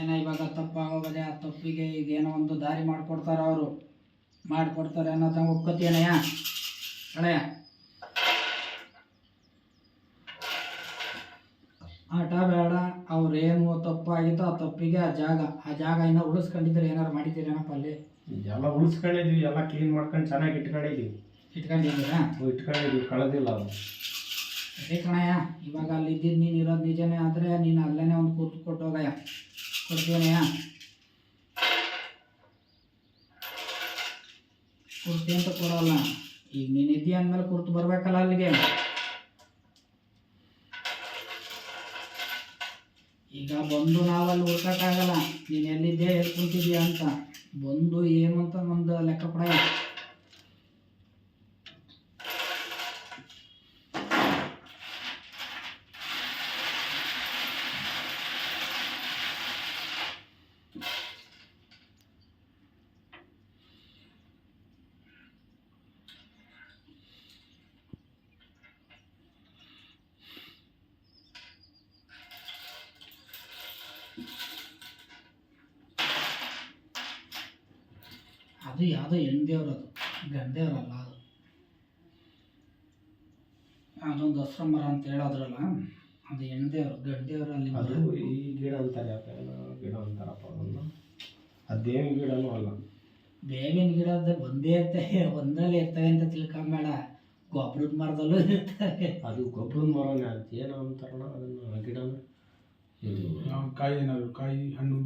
ಏನೋ ಇವಾಗ ತಪ್ಪಾಗೋಗದೆ ಆ ತಪ್ಪಿಗೆ ಈಗ ಏನೋ ಒಂದು ದಾರಿ ಮಾಡಿಕೊಡ್ತಾರೆ ಅವರು. ಮಾಡಿಕೊಡ್ತಾರೆ ತಂಗ ಒಪ್ಕೋತೀನಯ್ಯ ಅಳೆಯ ಆಟ ಬೇಡ ಅವ್ರೇನು ತಪ್ಪಾಗಿತ್ತು ಆ ತಪ್ಪಿಗೆ ಆ ಜಾಗ ಆ ಜಾಗ ಇನ್ನೂ ಉಳಿಸ್ಕೊಂಡಿದ್ರೆ ಏನಾರು ಮಾಡಿದ್ದೀರೇನಪ್ಪ ಅಲ್ಲಿ? ಎಲ್ಲ ಉಳಿಸ್ಕೊಂಡಿದ್ವಿ ಎಲ್ಲ ಕ್ಲೀನ್ ಮಾಡ್ಕೊಂಡು ಚೆನ್ನಾಗಿ ಇಟ್ಕೊಂಡಿದ್ವಿ. ಇಟ್ಕೊಂಡಿದ್ದೀರಾ? ಇಟ್ಕೊಂಡಿದ್ವಿ ಕಳೆದಿಲ್ಲ ಅದು. ಅದೇ ಕಣಯ್ಯ, ಇವಾಗ ಅಲ್ಲಿ ಇದ್ದಿದ್ದು ನೀನು ಇರೋದು ನಿಜನೇ ಆದರೆ ನೀನು ಅಲ್ಲೇ ಒಂದು ಕೂತು ಕೊಟ್ಟು ಹೋಗಯ್ಯ ಕೊಡ್ತೀನಯ್ಯ ಕುರ್ತಿ ಅಂತ ಕೊಡೋಲ್ಲ. ಈಗ ನೀನು ಇದ್ದೀಯ ಅಂದಮೇಲೆ ಕುರ್ತು ಬರಬೇಕಲ್ಲ ಅಲ್ಲಿಗೆ. ಈಗ ಬಂದು ನಾವಲ್ಲಿ ಹುಡ್ಕೋಕ್ಕಾಗಲ್ಲ. ನೀನು ಎಲ್ಲಿದ್ದೆ ಎಲ್ಲಿ ಕುಂತಿದ್ಯಾ ಅಂತ. ಬಂದು ಏನು ಅಂತ ನಮ್ದು ಲೆಕ್ಕ ಕೊಡಯ್ಯ. ಅದು ಯಾವುದೋ ಹೆಣ್ದೇವ್ರು ಅದು ಗಂಡೇವ್ರಲ್ಲ ಅದು. ಅದೊಂದು ದಸರಾ ಮರ ಅಂತ ಹೇಳೋದ್ರಲ್ಲ ಅದು ಹೆಣ್ದೇವ್ರು ಗಂಡೇವ್ರಲ್ಲಿ ಅದು ಈ ಗಿಡ ಅಂತಾರೆ ಯಾಕೆ ಗಿಡ ಅಂತಾರಪ್ಪ ಅದನ್ನು ಅದೇನು ಗಿಡನೂ ಅಲ್ಲ. ಬೇವಿನ ಗಿಡದ ಒಂದೇ ಇರ್ತವೆ ಒಂದರಲ್ಲಿ ಇರ್ತವೆ ಅಂತ ತಿಳ್ಕೊಂಬೇಡ. ಗೊಬ್ಬರದ ಮರದಲ್ಲೂ ಇರ್ತವೆ. ಅದು ಗೊಬ್ಬರದ ಮರನೇ ಅದು ಏನೋ ಅಂತಾರಣ ಅದನ್ನು ಗಿಡ ಗಿಡನ? ಇದು ಕಾಯಿ ಏನಾದ್ರು ಕಾಯಿ ಹಣ್ಣು.